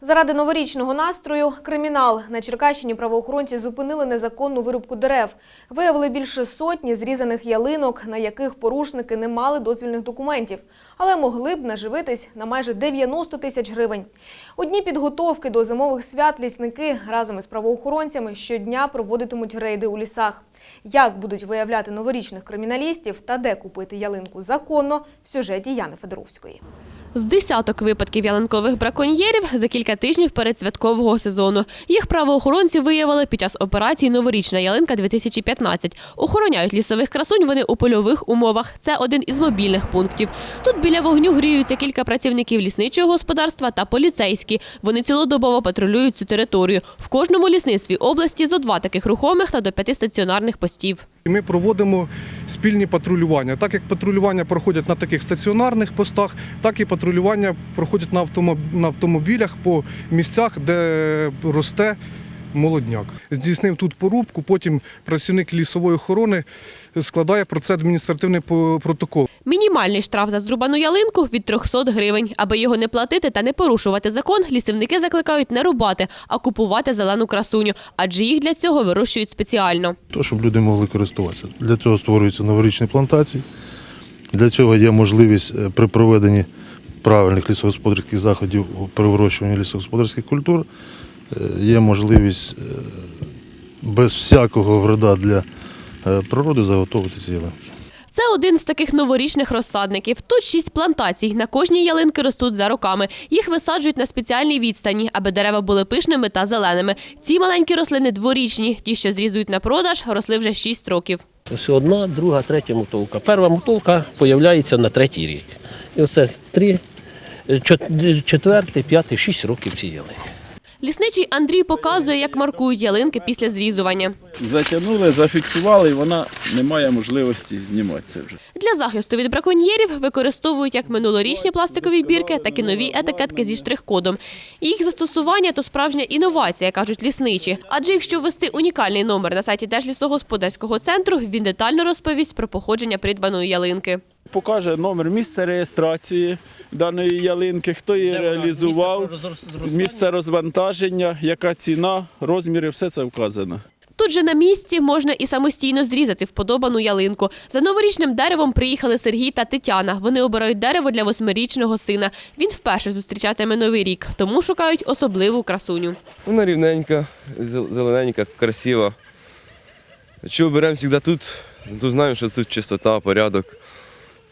Заради новорічного настрою кримінал на Черкащині правоохоронці зупинили незаконну вирубку дерев. Виявили більше сотні зрізаних ялинок, на яких порушники не мали дозвільних документів, але могли б наживитись на майже 90 тисяч гривень. У дні підготовки до зимових свят лісники разом із правоохоронцями щодня проводитимуть рейди у лісах. Як будуть виявляти новорічних криміналістів та де купити ялинку законно в сюжеті Яни Федоровської. З десяток випадків ялинкових браконьєрів за кілька тижнів перед святкового сезону. Їх правоохоронці виявили під час операції Новорічна ялинка 2015 Охороняють лісових красунь вони у польових умовах. Це один із мобільних пунктів. Тут біля вогню гріються кілька працівників лісничого господарства та поліцейські. Вони цілодобово патрулюють цю територію. В кожному лісництві області зо два таких рухомих та до п'яти стаціонарних постів. Ми проводимо спільні патрулювання. Так як патрулювання проходять на таких стаціонарних постах, так і патрулювання проходять на автомобілях по місцях, де росте молодняк. Здійснив тут порубку, потім працівник лісової охорони складає про це адміністративний протокол. Мінімальний штраф за зрубану ялинку від 300 гривень. Аби його не платити та не порушувати закон, лісівники закликають не рубати, а купувати зелену красуню, адже їх для цього вирощують спеціально. то, щоб люди могли користуватися. Для цього створюються новорічні плантації. Для цього є можливість е, при проведенні правильних лісогосподарських заходів при вирощуванні лісогосподарських культур. Е, Є можливість е, без всякого вреда для е, природи заготовити ці ялинки. Це один з таких новорічних розсадників. Тут шість плантацій. На кожній ялинки ростуть за роками. Їх висаджують на спеціальній відстані, аби дерева були пишними та зеленими. Ці маленькі рослини дворічні. Ті, що зрізують на продаж, росли вже 6 років. Ось одна, друга, третя мотовка. Перша мотовка з'являється на третій рік. І оце три, четвертий, п'ятий, шість років ці ялини. Лісничий Андрій показує, як маркують ялинки після зрізування. Затягнули, зафіксували, і вона не має можливості зніматися вже. Для захисту від браконьєрів використовують як минулорічні пластикові бірки, так і нові етикетки зі штрих-кодом. Їх застосування то справжня інновація, кажуть лісничі. Адже якщо ввести унікальний номер на сайті Держлісогосподарського центру, він детально розповість про походження придбаної ялинки. Покаже номер місця реєстрації даної ялинки, хто її реалізував, місце розвантаження, яка ціна, розміри, все це вказано. Тут же на місці можна і самостійно зрізати вподобану ялинку. За новорічним деревом приїхали Сергій та Тетяна. Вони обирають дерево для восьмирічного сина. Він вперше зустрічатиме новий рік, тому шукають особливу красуню. Вона рівненька, зелененька, красива. Чого беремо завжди тут, то знаємо, що тут чистота, порядок.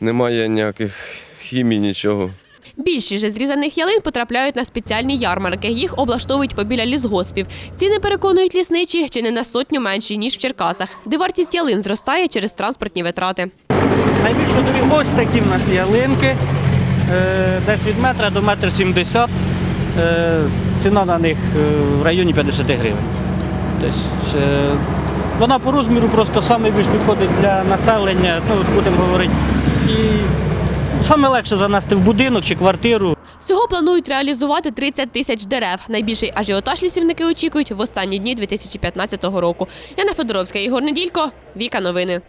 Немає ніяких хімії, нічого. Більшість же зрізаних ялин потрапляють на спеціальні ярмарки. Їх облаштовують побіля лісгоспів. Ціни переконують лісничі чи не на сотню менші ніж в Черкасах, де вартість ялин зростає через транспортні витрати. Найбільш ходові ось такі в нас ялинки, е, десь від метра до метра сімдесят. Е, Ціна на них е, в районі 50 гривень. Тобто, вона по розміру просто саме більш підходить для населення, ну, будемо говорити. І саме легше занести в будинок чи квартиру. Всього планують реалізувати 30 тисяч дерев. Найбільший ажіотаж лісівники очікують в останні дні 2015 року. Яна Федоровська, Ігор Неділько, Віка Новини.